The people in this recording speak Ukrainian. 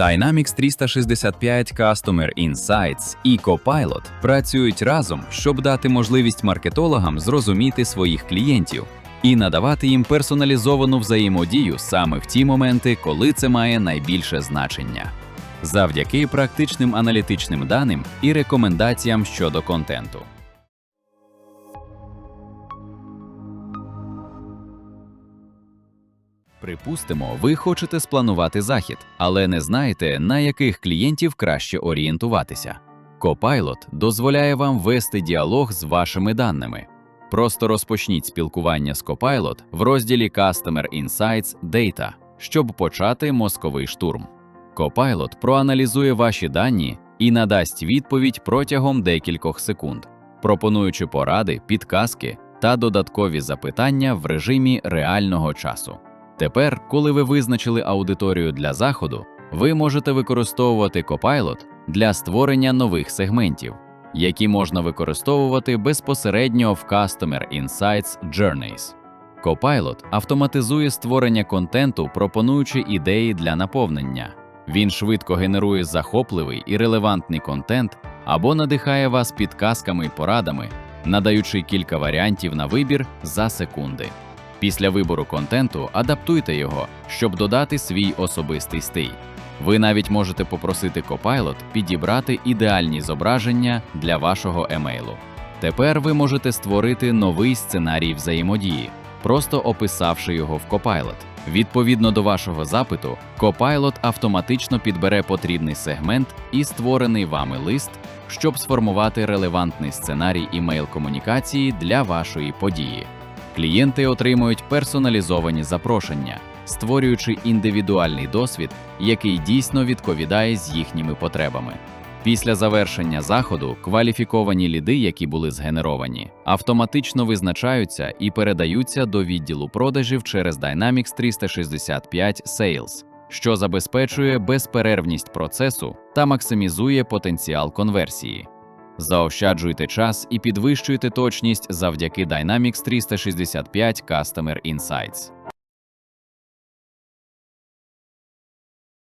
Dynamics 365 Customer Insights і Copilot працюють разом, щоб дати можливість маркетологам зрозуміти своїх клієнтів і надавати їм персоналізовану взаємодію саме в ті моменти, коли це має найбільше значення. Завдяки практичним аналітичним даним і рекомендаціям щодо контенту. Припустимо, ви хочете спланувати захід, але не знаєте, на яких клієнтів краще орієнтуватися. Copilot дозволяє вам вести діалог з вашими даними. Просто розпочніть спілкування з Copilot в розділі Customer Insights Data, щоб почати мозковий штурм. Copilot проаналізує ваші дані і надасть відповідь протягом декількох секунд, пропонуючи поради, підказки та додаткові запитання в режимі реального часу. Тепер, коли ви визначили аудиторію для заходу, ви можете використовувати Copilot для створення нових сегментів, які можна використовувати безпосередньо в Customer Insights Journeys. Copilot автоматизує створення контенту, пропонуючи ідеї для наповнення. Він швидко генерує захопливий і релевантний контент або надихає вас підказками і порадами, надаючи кілька варіантів на вибір за секунди. Після вибору контенту адаптуйте його, щоб додати свій особистий стиль. Ви навіть можете попросити Copilot підібрати ідеальні зображення для вашого емейлу. Тепер ви можете створити новий сценарій взаємодії, просто описавши його в Copilot. Відповідно до вашого запиту, Copilot автоматично підбере потрібний сегмент і створений вами лист, щоб сформувати релевантний сценарій імейл комунікації для вашої події. Клієнти отримують персоналізовані запрошення, створюючи індивідуальний досвід, який дійсно відповідає з їхніми потребами. Після завершення заходу кваліфіковані ліди, які були згенеровані, автоматично визначаються і передаються до відділу продажів через Dynamics 365 Sales, що забезпечує безперервність процесу та максимізує потенціал конверсії. Заощаджуйте час і підвищуйте точність завдяки Dynamics 365 Customer Insights.